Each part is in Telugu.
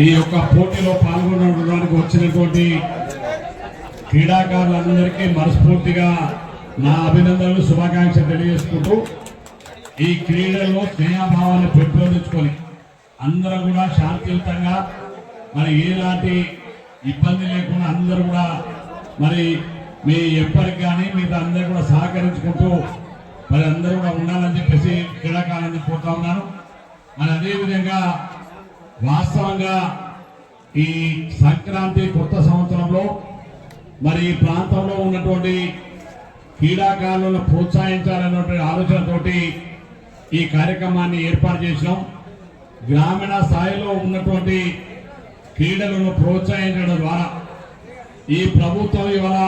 ఈ యొక్క పోటీలో పాల్గొనడానికి వచ్చినటువంటి క్రీడాకారులందరికీ మనస్ఫూర్తిగా నా అభినందనలు శుభాకాంక్షలు తెలియజేసుకుంటూ ఈ క్రీడలో స్నేహభావాన్ని పెంపొందించుకొని అందరూ కూడా శాంతియుతంగా మరి ఎలాంటి ఇబ్బంది లేకుండా అందరూ కూడా మరి మీ ఎప్పటికి కానీ మీరు అందరూ కూడా సహకరించుకుంటూ మరి అందరూ కూడా ఉండాలని చెప్పేసి క్రీడాకారులని కోరుతా ఉన్నాను. మరి అదేవిధంగా వాస్తవంగా ఈ సంక్రాంతి కొత్త సంవత్సరంలో మరి ఈ ప్రాంతంలో ఉన్నటువంటి క్రీడాకారులను ప్రోత్సహించాలన్నటువంటి ఆలోచనతోటి ఈ కార్యక్రమాన్ని ఏర్పాటు చేసినాం. గ్రామీణ స్థాయిలో ఉన్నటువంటి క్రీడలను ప్రోత్సహించడం ద్వారా ఈ ప్రభుత్వం ఇవాళ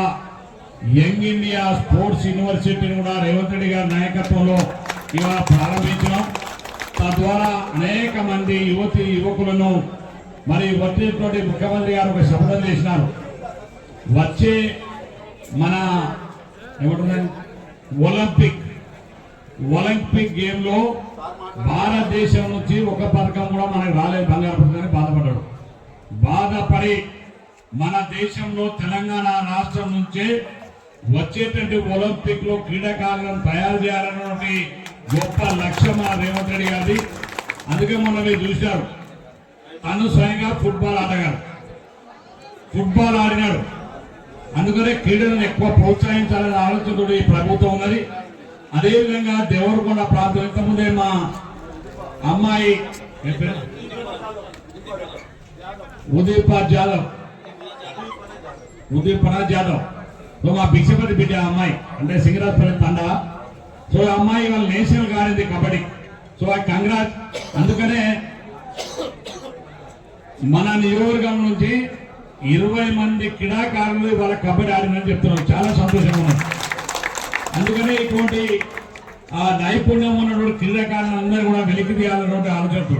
యంగ్ ఇండియా స్పోర్ట్స్ యూనివర్సిటీని కూడా రేవంత్ రెడ్డి గారి నాయకత్వంలో ఇవాళ ప్రారంభించడం తద్వారా అనేక మంది యువతి యువకులను మరి వచ్చినటువంటి ముఖ్యమంత్రి గారు ఒక శపథం చేసినారు. వచ్చే మన ఏమంటున్నారు? ఒలింపిక్ ఒలింపిక్ గేమ్లో భారతదేశం నుంచి ఒక పథకం కూడా మనకు రాలేదు బంగారు పథకాన్ని బాధపడ్డాడు. బాధపడి మన దేశంలో తెలంగాణ రాష్ట్రం నుంచే వచ్చేటువంటి ఒలింపిక్లో క్రీడాకారులను తయారు చేయాలన్నటువంటి గొప్ప లక్ష్యం ఆ రేవంత్ రెడ్డి గారిది. అందుకే మొన్న మీరు చూశారు. తను స్వయంగా ఫుట్బాల్ ఆటగాడు ఫుట్బాల్ ఆడినాడు. అందుకనే క్రీడలను ఎక్కువ ప్రోత్సహించాలనే ఆలోచనతో ఈ ప్రభుత్వం ఉన్నది. అదేవిధంగా దేవరకొండ ప్రాంతం ఇంతకుముందే మా అమ్మాయి ఏం జాదవ్. ఉదయపరాజ్ జాదవ్. సో మా భిక్షపతి బిడ్డ అమ్మాయి. అంటే సింగరాజ్పల్లి తండ సో అమ్మాయి వాళ్ళ నేషనల్ గారింది కబడ్డీ. సో ఆ కంగ్రాట్ అందుకనే మన నియోజకవర్గం నుంచి ఇరవై మంది క్రీడాకారులు వాళ్ళ కబడ్డీ ఆడినని చెప్తున్నారు చాలా సంతోషంగా ఉన్నారు అందుకనే ఇటువంటి ఆ నైపుణ్యం ఉన్నటువంటి క్రీడాకారులు అందరూ కూడా వెలికి తీయాలన్నటువంటి ఆలోచనతో.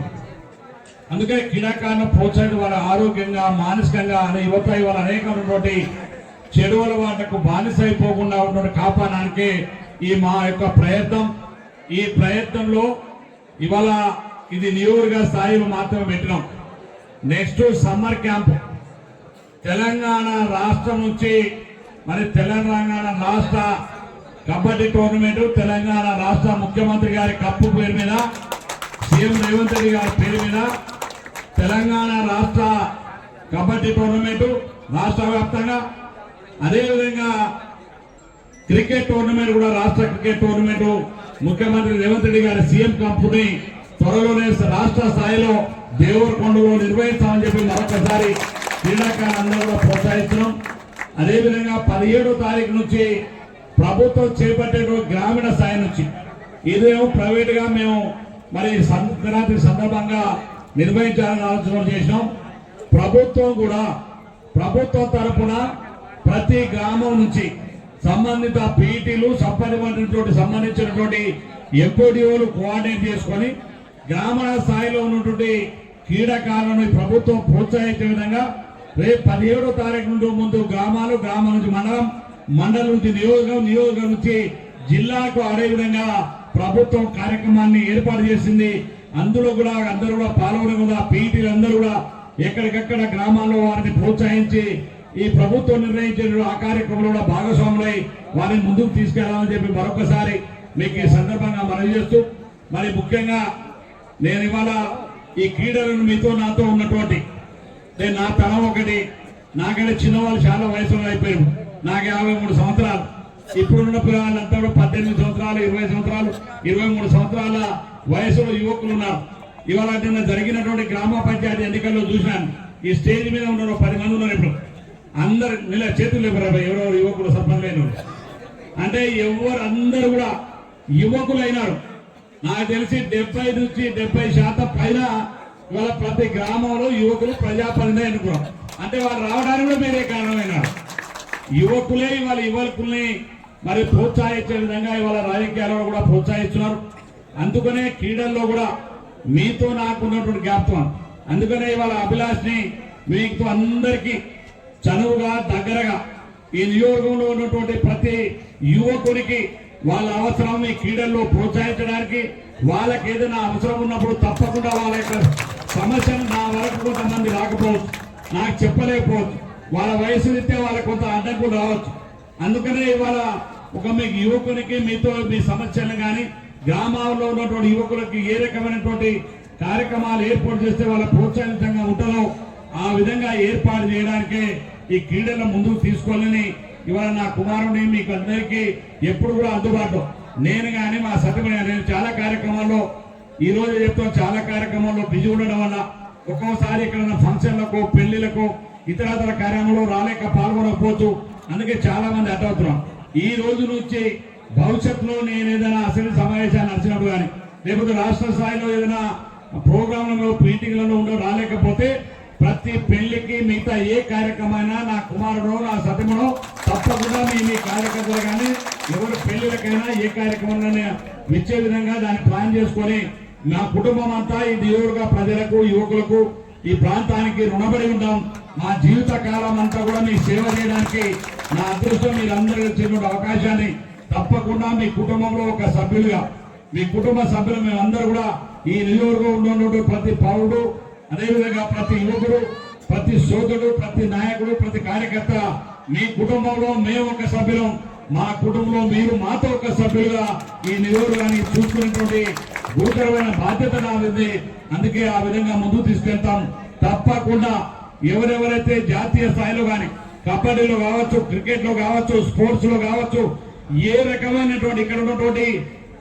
అందుకే క్రీడాకారులను ప్రోత్సహించడం వాళ్ళ ఆరోగ్యంగా మానసికంగా అనే యువత వాళ్ళ అనేకమైనటువంటి వాటికి బానిస అయిపోకుండా ఉన్నటువంటి కాపాడడానికి ఈ మా యొక్క ప్రయత్నం ఈ ప్రయత్నంలో ఇవాళ ఇది నియోజక స్థాయిలో మాత్రమే పెట్టినాం. నెక్స్ట్ సమ్మర్ క్యాంప్ తెలంగాణ రాష్ట్రం నుంచి మరి తెలంగాణ రాష్ట్ర కబడ్డీ టోర్నమెంట్ తెలంగాణ రాష్ట్ర ముఖ్యమంత్రి గారి కప్పు పేరు మీద సీఎం రేవంత్ రెడ్డి గారి పేరు మీద తెలంగాణ రాష్ట్ర కబడ్డీ టోర్నమెంటు రాష్ట్ర వ్యాప్తంగా. అదేవిధంగా క్రికెట్ టోర్నమెంట్ కూడా రాష్ట్ర క్రికెట్ టోర్నమెంట్. ముఖ్యమంత్రి రేవంత్ రెడ్డి గారి సీఎం కంపుని త్వరలోనే రాష్ట్ర స్థాయిలో దేవరకొండలో నిర్వహిస్తామని చెప్పి మరొకసారి క్రీడాకారులందరూ కూడా ప్రోత్సహిస్తున్నాం. అదేవిధంగా పదిహేడో తారీఖు నుంచి ప్రభుత్వం చేపట్టే గ్రామీణ స్థాయి నుంచి ఇదేమో ప్రైవేట్గా మేము మరి సంక్రాంతి సందర్భంగా నిర్వహించాలని ఆలోచన చేసినాం. ప్రభుత్వం కూడా ప్రభుత్వం తరఫున ప్రతి గ్రామం నుంచి సంబంధిత పీటీలు సంబంధించినటువంటి సంబంధించినటువంటి ఎంపీడీఓలు కోఆర్డినేట్ చేసుకొని గ్రామీణ స్థాయిలో ఉన్నటువంటి క్రీడాకారులను ప్రభుత్వం ప్రోత్సహించే విధంగా రేపు పదిహేడో తారీఖు నుండి ముందు గ్రామాలు గ్రామం నుంచి మండలం మండలం నుంచి నియోజకం నియోజకం నుంచి జిల్లాకు ఆడే విధంగా ప్రభుత్వం కార్యక్రమాన్ని ఏర్పాటు చేసింది. అందులో కూడా అందరూ కూడా పాల్గొనడం కూడా పీటీలు అందరూ కూడా ఎక్కడికక్కడ గ్రామాల్లో వారిని ప్రోత్సహించి ఈ ప్రభుత్వం నిర్ణయించిన ఆ కార్యక్రమంలో భాగస్వాములై వారిని ముందుకు తీసుకెళ్ళాలని చెప్పి మరొకసారి మీకు ఈ సందర్భంగా మనవి చేస్తూ మరి ముఖ్యంగా నేను ఇవాళ ఈ క్రీడలను మీతో నాతో ఉన్నటువంటి నేను నా తరం ఒకటి నాకంటే చిన్నవాళ్ళు చాలా వయసులో అయిపోయారు నాకు యాభై మూడు సంవత్సరాలు. ఇప్పుడున్న పిల్లలంతా కూడా పద్దెనిమిది సంవత్సరాలు ఇరవై సంవత్సరాలు ఇరవై మూడు సంవత్సరాల వయసులో యువకులు ఉన్నారు. ఇవాళ నిన్న జరిగినటువంటి గ్రామ పంచాయతీ ఎన్నికల్లో చూశాను. ఈ స్టేజ్ మీద ఉన్న పది మంది ఉన్నారు ఇప్పుడు. అందరు నిల చేతులు లేపరు ఎవరెవరు యువకులు సర్పంచ్ అయిన అంటే ఎవరు అందరు కూడా యువకులైనారు నాకు తెలిసి డెబ్బై నుంచి డెబ్బై శాతం పైన ఇవాళ ప్రతి గ్రామంలో యువకులు ప్రజాప్రతినిధి అనుకున్నాం. అంటే వాళ్ళు రావడానికి కూడా మీరే కారణమైనారు. యువకులే ఇవాళ యువకుల్ని మరి ప్రోత్సహించే విధంగా ఇవాళ రాజకీయాల్లో కూడా ప్రోత్సహిస్తున్నారు. అందుకనే క్రీడల్లో కూడా మీతో నాకు ఉన్నటువంటి జ్ఞాపకం. అందుకనే ఇవాళ అభిలాష్ని మీకు అందరికీ చనువుగా దగ్గరగా ఈ నియోజకంలో ఉన్నటువంటి ప్రతి యువకునికి వాళ్ళ అవసరం క్రీడల్లో ప్రోత్సహించడానికి వాళ్ళకి ఏదైనా అవసరం ఉన్నప్పుడు తప్పకుండా వాళ్ళ యొక్క సమస్యను నా వరకు కొంతమంది రాకపోవచ్చు. నాకు చెప్పలేకపోవచ్చు. వాళ్ళ వయసు రీత్యా వాళ్ళకి కొంత అడ్డంకులు రావచ్చు. అందుకనే ఇవాళ ఒక మీకు యువకునికి మీతో మీ సమస్యలను కానీ గ్రామాల్లో ఉన్నటువంటి యువకులకి ఏ రకమైనటువంటి కార్యక్రమాలు ఏర్పాటు చేస్తే వాళ్ళ ప్రోత్సాహితంగా ఉంటుందో ఆ విధంగా ఏర్పాటు చేయడానికే ఈ క్రీడల ముందుకు తీసుకోవాలని ఇవాళ నా కుమారుని మీకు అందరికీ ఎప్పుడు కూడా అందుబాటులో. నేను కానీ మా సత్యమైన నేను చాలా కార్యక్రమాల్లో ఈ రోజు చెప్తాం చాలా కార్యక్రమాల్లో బిజీ ఉండడం వల్ల ఒక్కోసారి ఇక్కడ ఫంక్షన్లకు పెళ్ళిలకు ఇతరతర కార్యక్రమంలో రాలేక పాల్గొనకపోవచ్చు. అందుకే చాలా మంది అడ్డవుతున్నాం. ఈ రోజు నుంచి భవిష్యత్తులో నేను ఏదైనా అసలు సమావేశాలు నడిచినప్పుడు కానీ లేకపోతే రాష్ట్ర స్థాయిలో ఏదైనా ప్రోగ్రాంలలో మీటింగ్లలో ఉండో రాలేకపోతే ప్రతి పెళ్ళికి మిగతా ఏ కార్యక్రమైనా నా కుమారుడు నా సతముడో తప్పకుండా మీ మీ కార్యకర్తలు కానీ ఎవరి పెళ్ళిలకైనా ఏ కార్యక్రమంలో ఇచ్చే విధంగా దాన్ని ప్లాన్ చేసుకొని నా కుటుంబం అంతా ఈ దేవుడుగా ప్రజలకు యువకులకు ఈ ప్రాంతానికి రుణపడి ఉంటాం. మా జీవిత కాలం అంతా కూడా మీ సేవ చేయడానికి నా అదృష్టం మీరందరూ ఇచ్చిన అవకాశాన్ని తప్పకుండా మీ కుటుంబంలో ఒక సభ్యులుగా మీ కుటుంబ సభ్యులు మేమందరూ కూడా ఈ నియోజకవర్గంలో ఉన్నటువంటి ప్రతి పౌరుడు అదేవిధంగా ప్రతి యువకుడు ప్రతి సోదరుడు ప్రతి నాయకుడు ప్రతి కార్యకర్త మీ కుటుంబంలో మేము ఒక సభ్యులం. మా కుటుంబంలో మీరు మాతో ఒక సభ్యులుగా ఈ నియోజకవర్గాన్ని చూసుకునేటువంటి గురుతరమైన బాధ్యత నాది అందుకే ఆ విధంగా ముందుకు తీసుకెళ్తాం. తప్పకుండా ఎవరెవరైతే జాతీయ స్థాయిలో కానీ కబడ్డీలో కావచ్చు క్రికెట్లో కావచ్చు స్పోర్ట్స్లో కావచ్చు ఏ రకమైనటువంటి ఇక్కడ ఉన్నటువంటి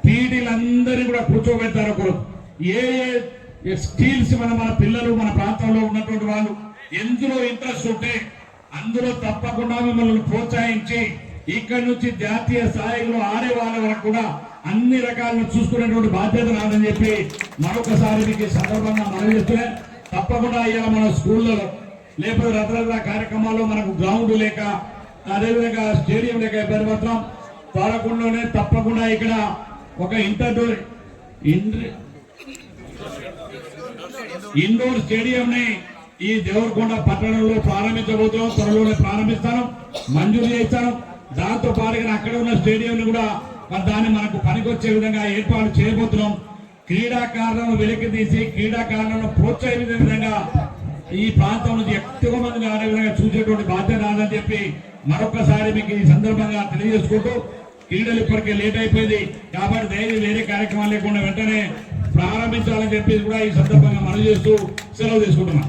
పీడీలందరినీ కూడా కూర్చోబెడతారు ఒకరు ఏ ఏ స్కిల్స్ మన మన పిల్లలు మన ప్రాంతంలో ఉన్నటువంటి వాళ్ళు ఎందులో ఇంట్రెస్ట్ ఉంటే అందులో తప్పకుండా మిమ్మల్ని ప్రోత్సహించి ఇక్కడ నుంచి జాతీయ స్థాయిలో ఆడే వాళ్ళ వరకు కూడా అన్ని రకాలను చూసుకునేటువంటి బాధ్యత రాదని చెప్పి మరొకసారి మీకు సందర్భంగా మనం చేస్తే తప్పకుండా ఇవాళ మన స్కూళ్ళలో లేకపోతే రకరకాల కార్యక్రమాల్లో మనకు గ్రౌండ్ లేక అదేవిధంగా స్టేడియం లేక ఇబ్బంది పడుతున్నాం పాలకొండలోనే తప్పకుండా ఇక్కడ ఒక ఇంటర్ ఇండోర్ స్టేడియం ని ఈ దేవరకొండ పట్టణంలో ప్రారంభించబోతున్నాం త్వరలోనే ప్రారంభిస్తాను. మంజూరు చేస్తాను. దాంతో పాటుగా అక్కడ ఉన్న స్టేడియం కూడా దాన్ని మనకు పనికొచ్చే విధంగా ఏర్పాటు చేయబోతున్నాం. క్రీడాకారులను వెలికి తీసి క్రీడాకారులను ప్రోత్సహించే విధంగా ఈ ప్రాంతం నుంచి ఎక్కువ మందిని ఆడే విధంగా చూసేటువంటి బాధ్యత రాదని చెప్పి మరొకసారి మీకు ఈ సందర్భంగా తెలియజేసుకుంటూ క్రీడలు ఇప్పటికే లేట్ అయిపోయింది. కాబట్టి దయచేసి వేరే కార్యక్రమాలు లేకుండా వెంటనే ప్రారంభించాలని చెప్పేసి కూడా ఈ సందర్భంగా మనం చేస్తూ సెలవు తీసుకుంటున్నాం